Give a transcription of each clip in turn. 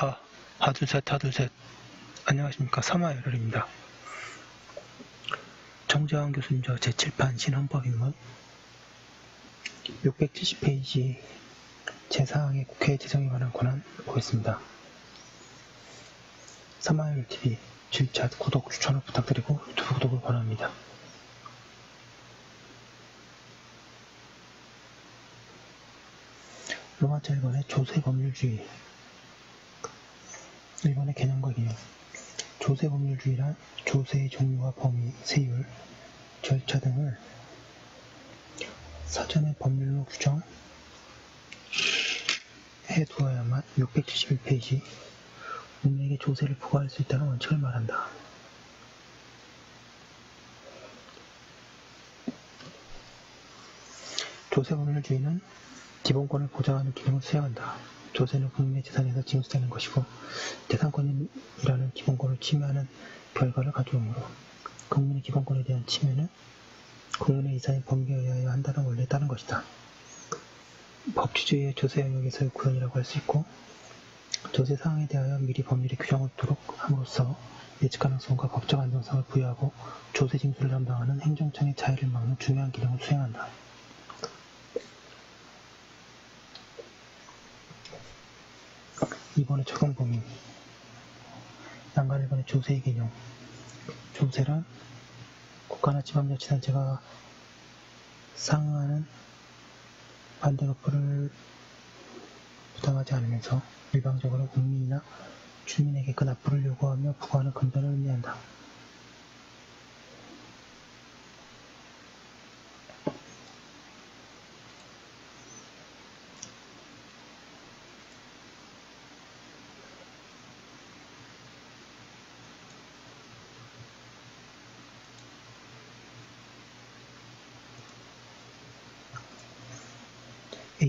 아, 하둘셋, 하둘셋. 안녕하십니까. 사마열혈입니다. 정재환 교수님 저 제7판 신헌법인문 670페이지 제4항의 국회 재정에 관한 권한 보겠습니다. 사마열TV 질차 구독, 추천을 부탁드리고 유튜브 구독을 권합니다. 로마자 1번의 조세 법률주의 1번의 개념과 기능 조세 법률주의란 조세의 종류와 범위, 세율, 절차 등을 사전에 법률로 규정 해 두어야만 671페이지 국민에게 조세를 부과할 수 있다는 원칙을 말한다. 조세 법률주의는 기본권을 보장하는 기능을 수행한다. 조세는 국민의 재산에서 징수되는 것이고 재산권이라는 기본권을 침해하는 결과를 가져오므로 국민의 기본권에 대한 침해는 국민의 이상의 범위에 의하여 한다는 원리에 따른 것이다. 법치주의의 조세 영역에서의 구현이라고 할 수 있고 조세 사항에 대하여 미리 법률에 규정하도록 함으로써 예측 가능성과 법적 안정성을 부여하고 조세 징수를 담당하는 행정청의 자해를 막는 중요한 기능을 수행한다. 이번에 적용 범위 난간 1번의 조세의 개념 조세란 국가나 지방자치단체가 상응하는 반대급부를 부담하지 않으면서 일방적으로 국민이나 주민에게 그 납부를 요구하며 부과하는 금전을 의미한다.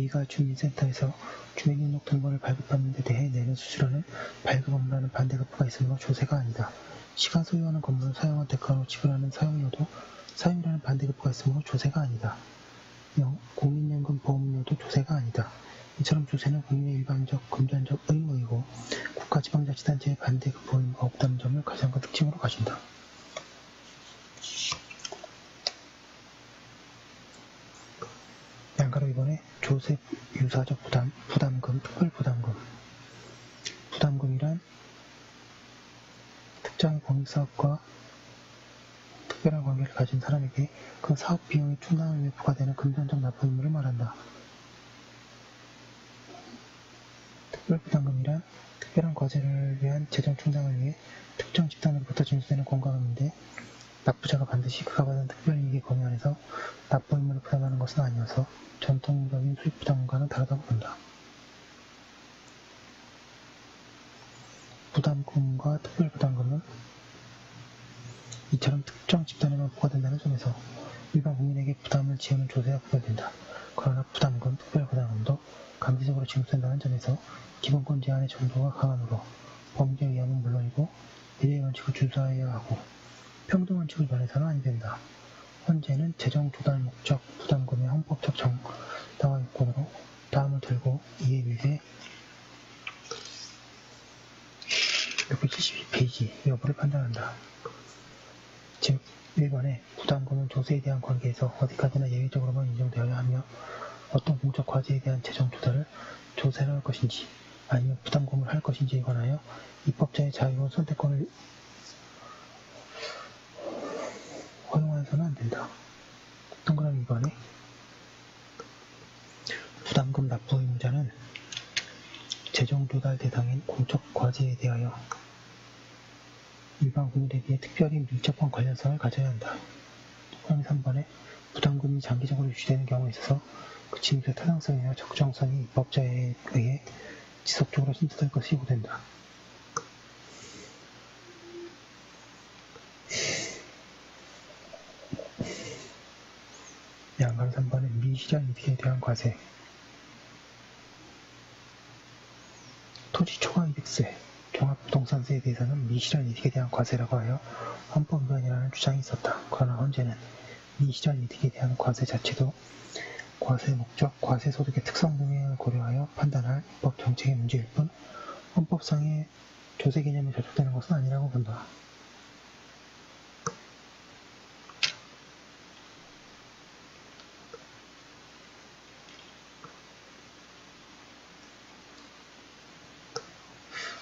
A가 주민센터에서 주민등록 등본을 발급받는 데 대해 내는 수수료는 발급 업무라는 반대급부가 있으므로 조세가 아니다. 시가 소유하는 건물을 사용한 대가로 지불하는 사용료도 사용이라는 반대급부가 있으므로 조세가 아니다. 영, 국민연금 보험료도 조세가 아니다. 이처럼 조세는 국민의 일반적 금전적 의무이고 국가 지방자치단체의 반대급부 의무가 없다는 점을 가장과 특징으로 가진다. 양가로 이번에 조세 유사적 부담, 부담금, 특별 부담금. 부담금이란 특정의 공익사업과 특별한 관계를 가진 사람에게 그 사업 비용이 충당을 위해 부과되는 금전적 납부 의무를 말한다. 특별 부담금이란 특별한 과제를 위한 재정 충당을 위해 특정 집단으로부터 징수되는 공과금인데 납부자가 반드시 그가 받은 특별 이익의 범위 안에서 납부 의무를 부담하는 것은 아니어서 전통적인 수익 부담과는 다르다고 본다. 부담금과 특별 부담금은 이처럼 특정 집단에만 부과된다는 점에서 일반 국민에게 부담을 지우는 조세가 부과된다. 그러나 부담금, 특별 부담금도 강제적으로 징수된다는 점에서 기본권 제한의 정도가 강하므로 범죄에 의하면 물론이고 미래의 원칙을 준수하여야 하고 평등 원칙을 면해서는 안 된다. 헌재는 재정 조달 목적 부담금의 헌법적 정당화 요건으로 다음을 들고 이에 비해 672페이지 여부를 판단한다. 즉 1번에 부담금은 조세에 대한 관계에서 어디까지나 예외적으로만 인정되어야 하며 어떤 공적 과제에 대한 재정 조달을 조세를 할 것인지 아니면 부담금을 할 것인지에 관하여 입법자의 자유로운 선택권을 허용해서는 안 된다. 동그라미 2번에 부담금 납부 의무자는 재정 조달 대상인 공적 과제에 대하여 일반 국민에 비해 특별히 밀접한 관련성을 가져야 한다. 동그라미 3번에 부담금이 장기적으로 유지되는 경우에 있어서 그 징수의 타당성이나 적정성이 입법자에 의해 지속적으로 심사될 것이 요구된다. 양강 3번의 미시장 이득에 대한 과세 토지 초과 이득세, 종합부동산세에 대해서는 미시장 이득에 대한 과세라고 하여 헌법 위반이라는 주장이 있었다. 그러나 헌재는 미시장 이득에 대한 과세 자체도 과세 목적, 과세 소득의 특성 등을 고려하여 판단할 입법 정책의 문제일 뿐 헌법상의 조세 개념이 저촉되는 것은 아니라고 본다.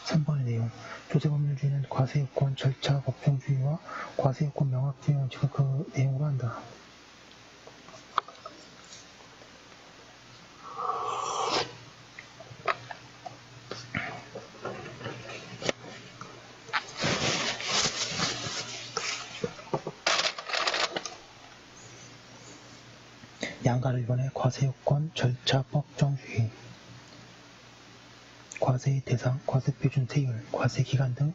삼번의 내용. 조세법률주의는 과세요건 절차 법정주의와 과세요건 명확주의 원칙을 그 내용으로 한다. 양가를 이번에 과세요건 절차 법정주의 과세의 대상, 과세표준 세율, 과세기간 등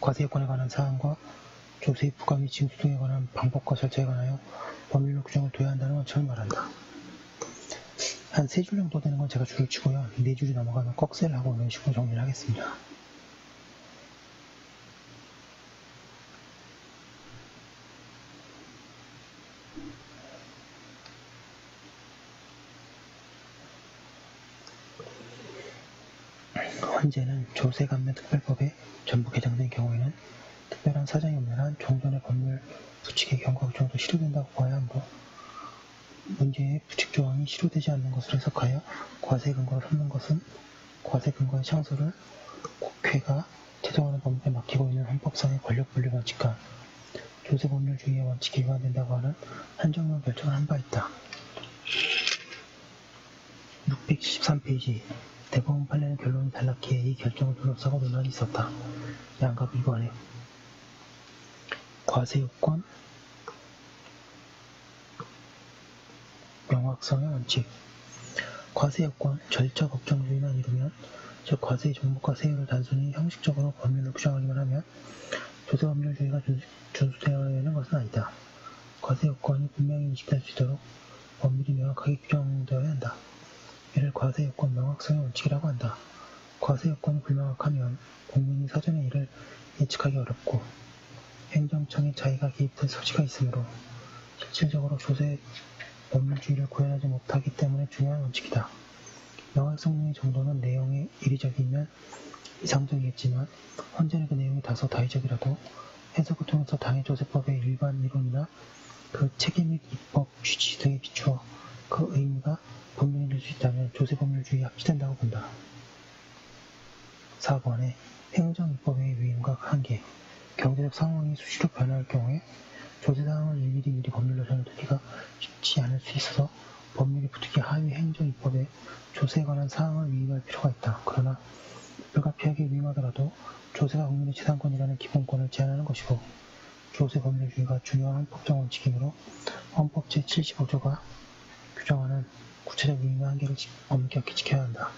과세요건에 관한 사항과 조세의 부과 및 징수 등에 관한 방법과 절차에 관하여 법률로 규정을 둬야 한다는 원칙을 말한다. 한 세 줄 정도 되는 건 제가 줄을 치고요. 네 줄이 넘어가면 꺽쇠를 하고 이런 식으로 정리를 하겠습니다. 헌재는 조세감면특별법에 전부 개정된 경우에는 특별한 사정이 없는 한 종전의 법률 부칙의 경과 규정도 실효된다고 봐야 하므로 문제의 부칙 조항이 실효되지 않는 것으로 해석하여 과세 근거를 삼는 것은 과세 근거의 창소를 국회가 제정하는 법률에 맡기고 있는 헌법상의 권력 분리 원칙과 조세 법률주의의 원칙이 위반된다고 하는 한정령 결정을 한 바 있다. 673페이지 대법원 판례는 결론이 달랐기에 이 결정을 둘러싸고 논란이 있었다. 양갑 위반에 과세요건 명확성의 원칙 과세요건 절차 법정주의만 이루면 즉 과세의 종목과 세율을 단순히 형식적으로 법률로 규정하기만 하면 조세법률주의가 준- 준수되어야 하는 것은 아니다. 과세요건이 분명히 인식될 수 있도록 법률이 명확하게 규정되어야 한다. 이를 과세요건 명확성의 원칙이라고 한다. 과세요건이 불명확하면 국민이 사전에 이를 예측하기 어렵고 행정청의 자의가 개입될 소지가 있으므로 실질적으로 조세 법률주의를 구현하지 못하기 때문에 중요한 원칙이다. 명확성의 정도는 내용의 이리적이면 이상적이겠지만 헌재는 그 내용이 다소 다의적이라도 해석을 통해서 당해조세법의 일반 이론이나 그 체계 및 입법 취지 등에 비추어 그 의미가 될수 있다면 조세법률주의에 합치된다고 본다. 4번에 행정입법의 유인과 한계 경제적 상황이 수시로 변할 경우에 조세 사항을 일일이 미리 법률로 정해두기가 쉽지 않을 수 있어서 법률이 부득이 하위 행정입법에 조세에 관한 사항을 위임할 필요가 있다. 그러나 불가피하게 위임하더라도 조세가 국민의 재산권이라는 기본권을 제한하는 것이고 조세 법률주의가 중요한 헌법적 원칙이므로 헌법 제75조가 규정하는 구체적 의미와 한계를 지- 엄격히 지켜야 한다.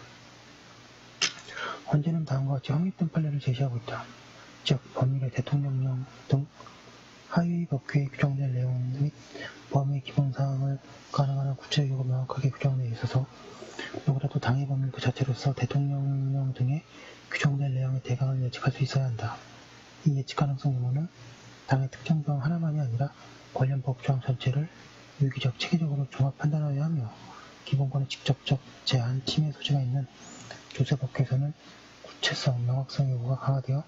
헌재는 다음과 같이 확립된 판례를 제시하고 있다. 즉, 법률의 대통령령 등 하위 법규에 규정된 내용 및 범위의 기본 사항을 가능한 한 구체적이고 명확하게 규정되어 있어서 누구라도 당의 법률 그 자체로서 대통령령 등의 규정된 내용의 대강을 예측할 수 있어야 한다. 이 예측 가능성 의무는 당의 특정 조항 하나만이 아니라 관련 법조항 전체를 유기적, 체계적으로 종합 판단하여야 하며 기본권의 직접적 제한, 침해 소지가 있는 조세 법규에서는 구체성, 명확성 요구가 강화되어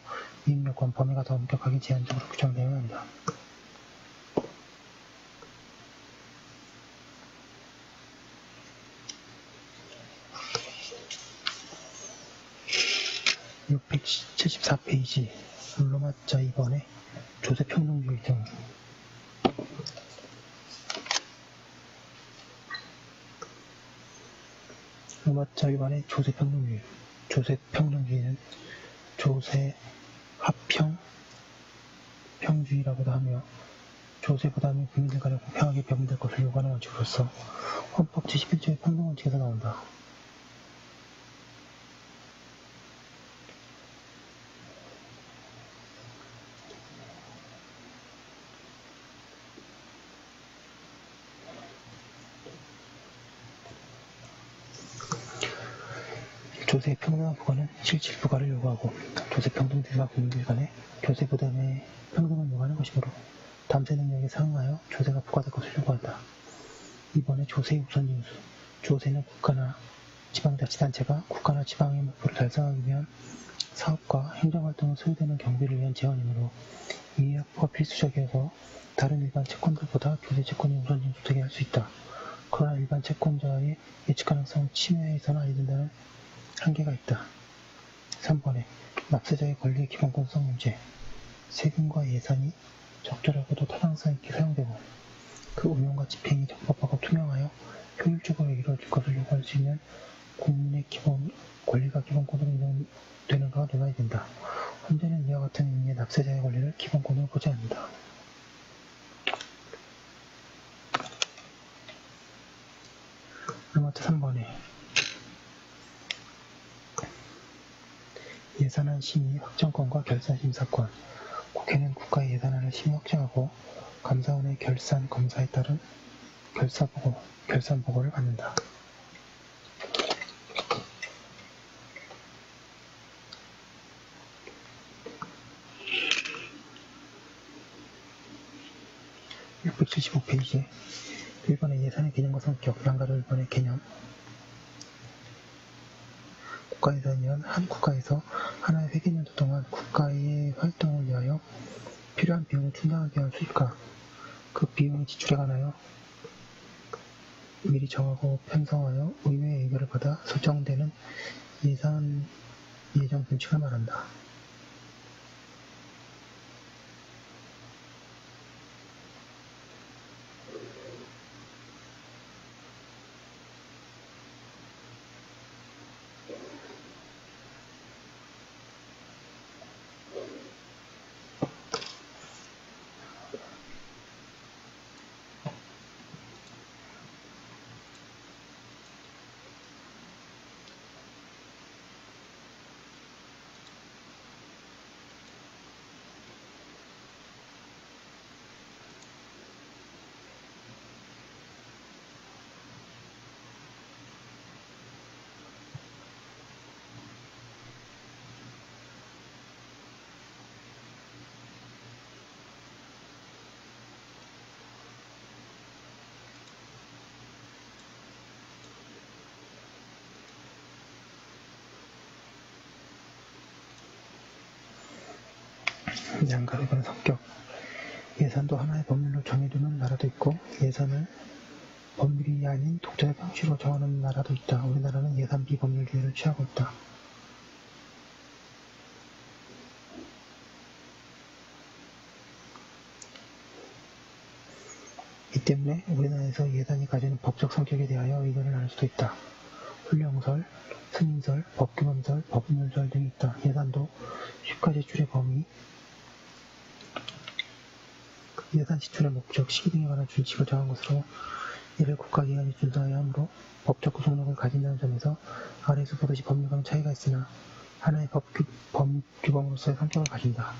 위임 요건 범위가 더 엄격하게 제한적으로 규정되어야 한다. (674페이지) 로마자 2번에 조세평등주의 등 로마자 2번의 조세평등주의 조세평등주의는 조세 합평 평주의라고도 하며 조세 부담이 국민들 간에 공평하게 배분될 것을 요구하는 원칙으로서 헌법 제11조의 평등원칙에서 나온다. 조세 평등한 부과는 실질 부과를 요구하고 조세 평등주의가 국민들 간의 조세 부담의 평등을 요구하는 것이므로 담세 능력에 상응하여 조세가 부과될 것을 요구한다. 이번에 조세 우선 징수 조세는 국가나 지방자치단체가 국가나 지방의 목표를 달성하기 위한 사업과 행정활동에 소요되는 경비를 위한 재원이므로 이 확보가 필수적이어서 다른 일반 채권들보다 교대 채권이 우선 진출되게 할 수 있다. 그러나 일반 채권자의 예측 가능성을 침해해서는 아니 된다는 한계가 있다. 3번에 납세자의 권리의 기본권성 문제 세금과 예산이 적절하고도 타당성 있게 사용되고 그 운용과 집행이 적법하고 투명하여 효율적으로 이루어질 것을 요구할 수 있는 국민의 기본 권리가 기본권으로 인정되는가가 논란이 된다. 헌재는 이와 같은 의미의 납세자의 권리를 기본권으로 보지 않는다. 아마트 3번에 예산안 심의 확정권과 결산 심사권 국회는 국가의 예산안을 심의 확정하고 감사원의 결산 검사에 따른 결사 보고, 결산 보고를 받는다. (675) 페이지 1번의 예산의 개념과 성격, 양가로 1번의 개념 국가예산이란 한 국가에서 하나의 회계년도 동안 국가의 활동을 위하여 필요한 비용을 충당하기 위한 수익과 그 비용의 지출에 관하여 미리 정하고 편성하여 의회의 의결을 받아 설정되는 예산 예정 분칙을 말한다. 양가르는 성격 예산도 하나의 법률로 정해두는 나라도 있고 예산을 법률이 아닌 독자적 형식으로 정하는 나라도 있다. 우리나라는 예산 비법률주의를 취하고 있다. 이 때문에 우리나라에서 예산이 가지는 법적 성격에 대하여 의견을 나눌 수도 있다. 훈령설, 승인설, 법규범설, 법률설 등이 있다. 예산도 시가 제출의 범위, 예산 지출의 목적, 시기 등에 관한 준칙을 정한 것으로 이를 국가기관이 준수하여야 하므로 법적 구속력을 가진다는 점에서 아래에서 보듯이 법률과는 차이가 있으나 하나의 법규, 법규범으로서의 성격을 가진다.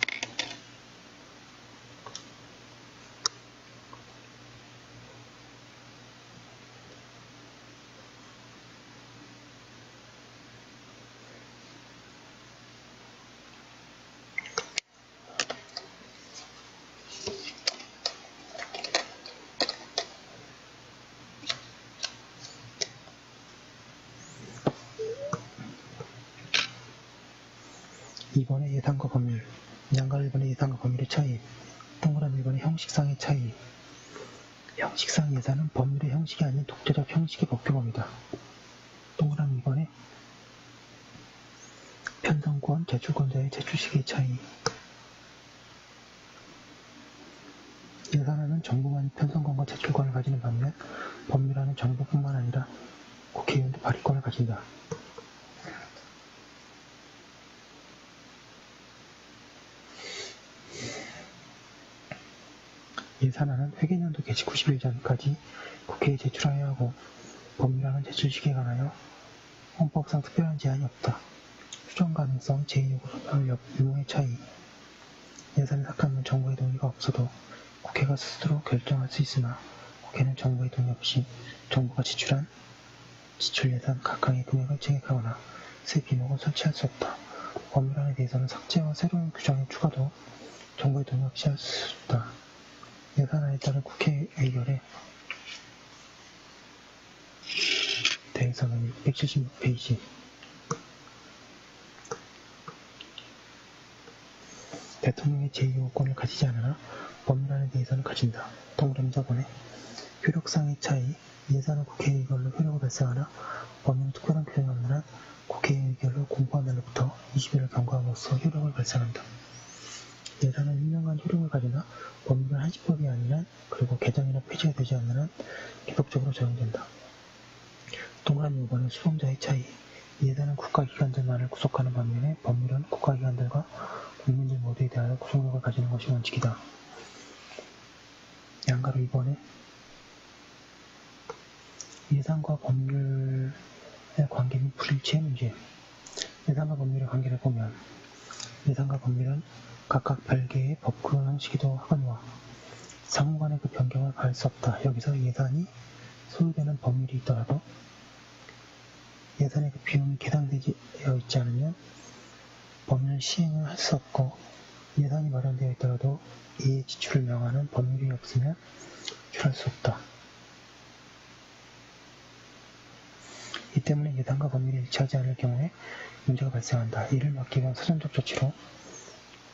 이번의 예산과 법률, 양가 1번의 예산과 법률의 차이, 동그라미 1번의 형식상의 차이. 형식상 예산은 법률의 형식이 아닌 독자적 형식의 법규범이다. 동그라미 2번의 편성권, 제출권자의 제출식의 차이. 예산안은 정부만이 편성권과 제출권을 가지는 반면 법률안은 정부뿐만 아니라 국회의원도 발의권을 가진다. 예산안은 회계년도 개시 90일 전까지 국회에 제출하여야 하고 법률안은 제출 시기에 관하여 헌법상 특별한 제한이 없다. 수정 가능성, 제2요구 소멸 유무의 차이 예산을 삭감은 정부의 동의가 없어도 국회가 스스로 결정할 수 있으나 국회는 정부의 동의 없이 정부가 지출한 지출 예산 각각의 금액을 증액하거나 새 비목을 설치할 수 없다. 법률안에 대해서는 삭제와 새로운 규정의 추가도 정부의 동의 없이 할수 없다. 예산안에 따른 국회 의결에 대해서는 176페이지 대통령의 제2호권을 가지지 않으나 법률안에 대해서는 가진다. 동그라미 4번에 효력상의 차이 예산은 국회의 의결로 효력을 발생하나 법률은 특별한 규정이 없는 한 국회의 의결로 공부한 날로부터 20일을 경과함으로써 효력을 발생한다. 예산은 1년간 효력을 가지나 법률은 한시법이 한 그리고 개정이나 폐지가 되지 한 계속적으로 적용된다. 동그라미 5번은 수범자의 차이 예산은 국가기관들만을 구속하는 반면에 법률은 국가기관들과 국민들 모두에 대하여 구속력을 가지는 것이 원칙이다. 양가로 2번에 예산과 법률의 관계 및 불일치의 문제 예산과 법률의 관계를 보면 예산과 법률은 각각 별개의 법규형 시기도 하거니와 상호간의 그 변경을 가할 수 없다. 여기서 예산이 소요되는 법률이 있더라도 예산의 그 비용이 계산되어 있지 않으면 법률 시행을 할 수 없고 예산이 마련되어 있더라도 이의 지출을 명하는 법률이 없으면 지출할 수 없다. 이 때문에 예산과 법률이 일치하지 않을 경우에 문제가 발생한다. 이를 막기 위한 사전적 조치로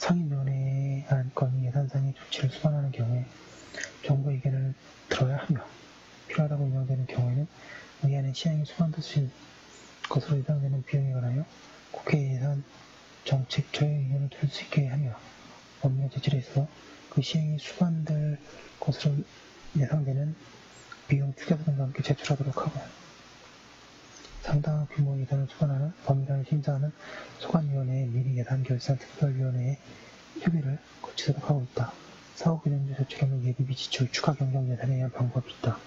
상임위원회의 안건이 예산상의 조치를 수반하는 경우에 정부 의견을 들어야 하며 필요하다고 인정되는 경우에는 의안의 시행이 수반될 것으로 예상되는 비용에 관하여 국회 예산 정책 조의 의견을 들을 수 있게 하며 법률 제출에 있어서 그 시행이 수반될 것으로 예상되는 비용 추계서 등과 함께 제출하도록 하고 상당한 규모 예산을 수반하는 법률안을 심사하는 소관위원회의 미리 예산 결산 특별위원회의 협의를 거치도록 하고 있다. 사후 규정제 조치로는 예비비 지출 추가 경정 예산에 의한 방법이 있다.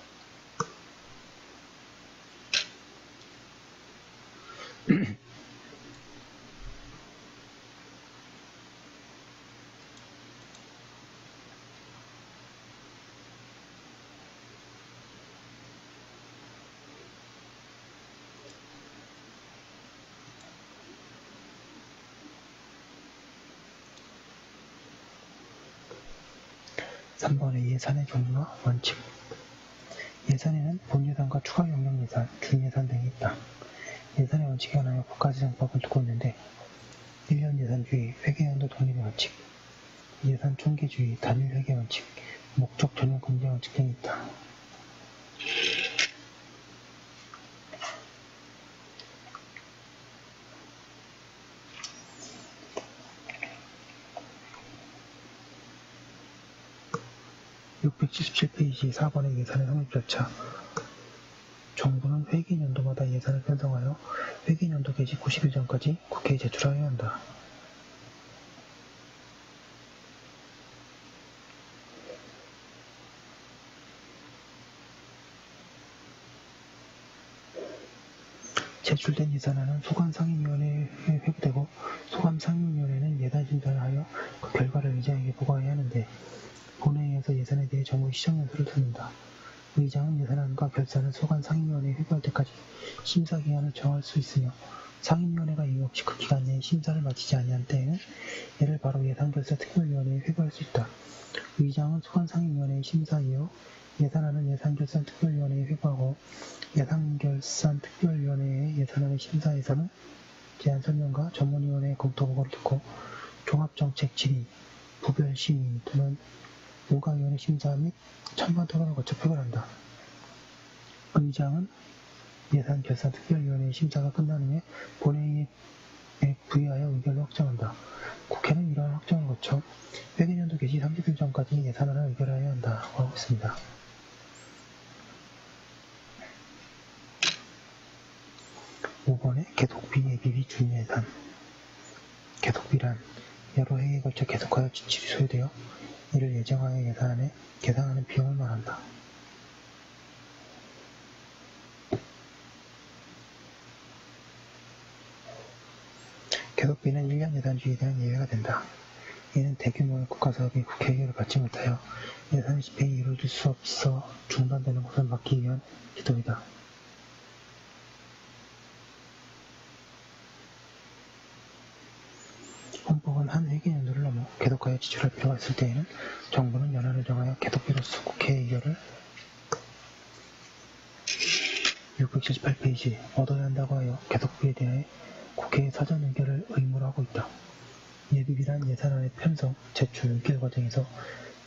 3번의 예산의 종류와 원칙 예산에는 본예산과 추가 경영 예산, 준예산 등이 있다. 예산의 원칙에 관하여 국가지정법을 두고 있는데 1년 예산주의, 회계연도 독립의 원칙, 예산 총계주의, 단일 회계 원칙, 목적 전용 금지 원칙 등이 있다. (677페이지) 4번의 예산의 성립 절차 정부는 회계연도마다 예산을 편성하여 회계연도 개시 90일 전까지 국회에 제출하여야 한다. 제출된 예산안은 소관상임위원회에 회부되고 소관상임위원회는 예산 심사를 하여 그 결과를 의장에게 보고해야 하는데 본회의에서 예산에 대해 정부 시정 연수를 듣는다. 의장은 예산안과 결산을 소관 상임위원회에 회부할 때까지 심사기간을 정할 수 있으며 상임위원회가 이유 없이 그 기간 내에 심사를 마치지 아니한 때에는 이를 바로 예산결산 특별위원회에 회부할 수 있다. 의장은 소관 상임위원회의 심사 이후 예산안은 예산결산 특별위원회에 회부하고 예산결산 특별위원회의 예산안의 심사에서는 제안 설명과 전문위원회의 검토 보고를 듣고 종합정책 질의, 부별 심의 또는 문과위원회 심사 및 찬반 토론을 거쳐 표결한다. 의장은 예산 결산 특별위원회의 심사가 끝난 후에 본회의에 부의하여 의결을 확정한다. 국회는 이러한 확정을 거쳐 회계년도 개시 30일 전까지 예산안을 의결하여야 한다고 하고 있습니다. 5번에 계속비 예비비 준예산 계속비란 여러 해에 걸쳐 계속하여 지출이 소요되어 이를 예정하여 예산안에 계산하는 비용을 말한다. 계속비는 1년 예산주의에 대한 예외가 된다. 이는 대규모의 국가사업이 국회 의결을 받지 못하여 예산 집행이 이루어질 수 없어 중단되는 것을 막기 위한 기도이다. 한 회계연도를 넘어 계속하여 지출할 필요가 있을 때에는 정부는 연한을 정하여 계속비로서 국회 의결을 678페이지 얻어야 한다고 하여 계속비에 대해 국회의 사전 의결을 의무로 하고 있다. 예비비란 예산안의 편성, 제출, 의결 과정에서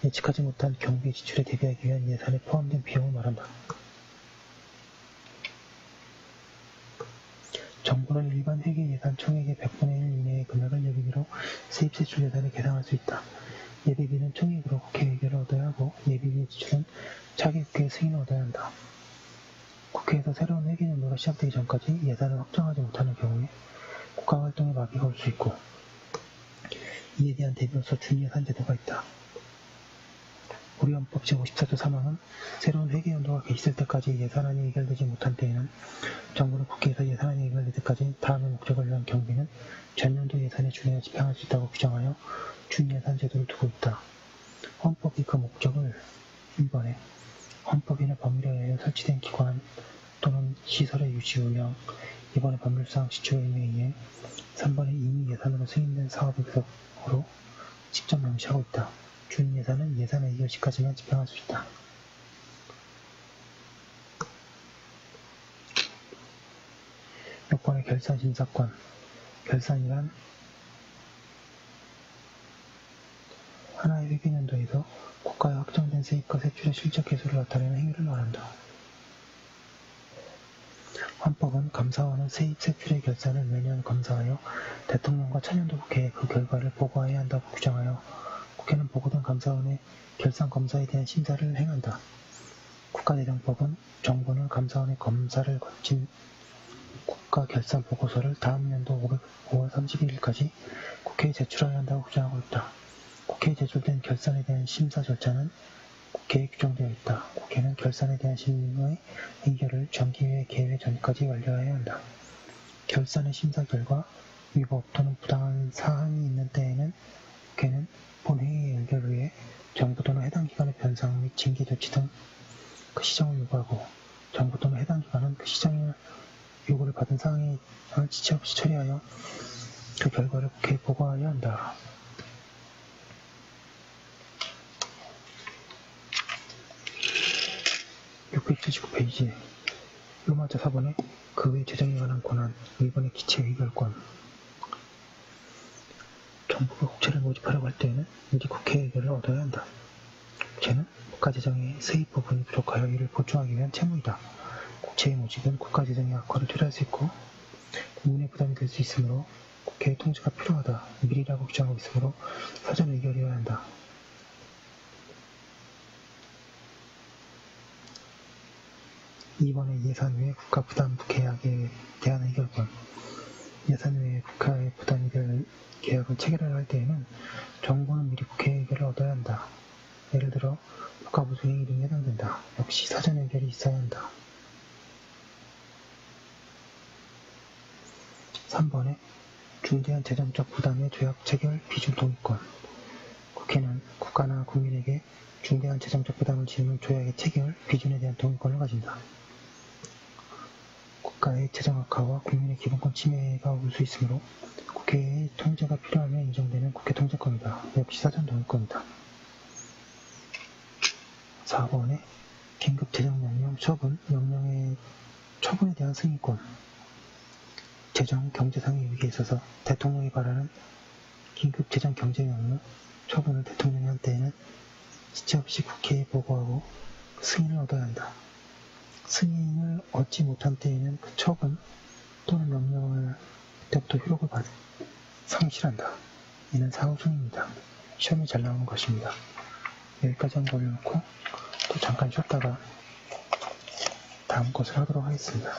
예측하지 못한 경비 지출에 대비하기 위한 예산에 포함된 비용을 말한다. 정부는 일반 회계 예산 총액의 100분의 1 이내의 금액을 예비비로 세입세출 예산에 계상할 수 있다. 예비비는 총액으로 국회 의결을 얻어야 하고 예비비 지출은 차기 국회 승인을 얻어야 한다. 국회에서 새로운 회계연도가 시작되기 전까지 예산을 확정하지 못하는 경우에 국가활동에 마비가 올 수 있고 이에 대한 대비로서 준예산 제도가 있다. 우리 헌법 제54조 3항은 새로운 회계연도가 개시될 때까지 예산안이 의결되지 못한 때에는 정부는 국회에서 예산안이 의결될 때까지 다음의 목적을 위한 경비는 전년도 예산에 준하여 집행할 수 있다고 규정하여 준예산 제도를 두고 있다. 헌법이 그 목적을 1번에 헌법이나 법률에 의하여 설치된 기관 또는 시설의 유지 운영 2번에 법률상 지출 의무에 의해 3번에 이미 예산으로 승인된 사업의 구속으로 직접 명시하고 있다. 준 예산은 예산 의결 시까지만 집행할 수 있다. 6번의 결산 심사권 결산이란 하나의 회계년도에서 국가에 확정된 세입과 세출의 실적 계수를 나타내는 행위를 말한다. 헌법은 감사원은 세입 세출의 결산을 매년 검사하여 대통령과 천연도 국회에 그 결과를 보고해야 한다고 규정하여 국회는 보고된 감사원의 결산 검사에 대한 심사를 행한다. 국가재정법은 정부는 감사원의 검사를 거친 국가 결산 보고서를 다음 연도 5월 31일까지 국회에 제출해야 한다고 규정하고 있다. 국회에 제출된 결산에 대한 심사 절차는 국회에 규정되어 있다. 국회는 결산에 대한 심의 의결을 정기회 개회 전까지 완료해야 한다. 결산의 심사 결과 위법 또는 부당한 사항이 있는 때에는 국회는 본회의 의결 후에 정부 또는 해당 기관의 변상 및 징계 조치 등 그 시정을 요구하고 정부 또는 해당 기관은 그 시정을 요구를 받은 사항을 지체 없이 처리하여 그 결과를 국회에 보고하여야 한다. 679페이지 로마자 4번에 그 외 재정에 관한 권한 1번의 기체 의결권 정부가 국채를 모집하려고 할 때에는 미리 국회 의결을 얻어야 한다. 국채는 국가재정의 세입 부분이 부족하여 이를 보충하기 위한 채무이다. 국채의 모집은 국가재정의 악화를 초래할 수 있고 국민의 부담이 될 수 있으므로 국회의 통제가 필요하다. 미리라고 규정하고 있으므로 사전 의결이어야 한다. 2번의 예산 외 국가 부담 계약에 대한 의결권 예산 외에 국가의 부담이 될 계약을 체결해야 할 때에는 정부는 미리 국회 의결을 얻어야 한다. 예를 들어 국가부수행위 등에 해당된다. 역시 사전 의결이 있어야 한다. 3번에 중대한 재정적 부담의 조약 체결 비준 동의권 국회는 국가나 국민에게 중대한 재정적 부담을 지는 조약의 체결 비준에 대한 동의권을 가진다. 국가의 재정 악화와 국민의 기본권 침해가 올 수 있으므로 국회의 통제가 필요하면 인정되는 국회 통제권이다. 역시 사전 동의권이다. 4번에 긴급 재정 명령 처분, 명령의 처분에 대한 승인권 재정 경제상의 위기에 있어서 대통령이 바라는 긴급 재정 경제 명령 처분을 때에는 지체 없이 국회에 보고하고 승인을 얻어야 한다. 승인을 얻지 못한 때에는 그 처분 또는 명령을 그때부터 효력을 받, 상실한다. 이는 사후 중입니다. 시험이 잘 나오는 것입니다. 여기까지 한번 올려놓고 또 잠깐 쉬었다가 다음 것을 하도록 하겠습니다.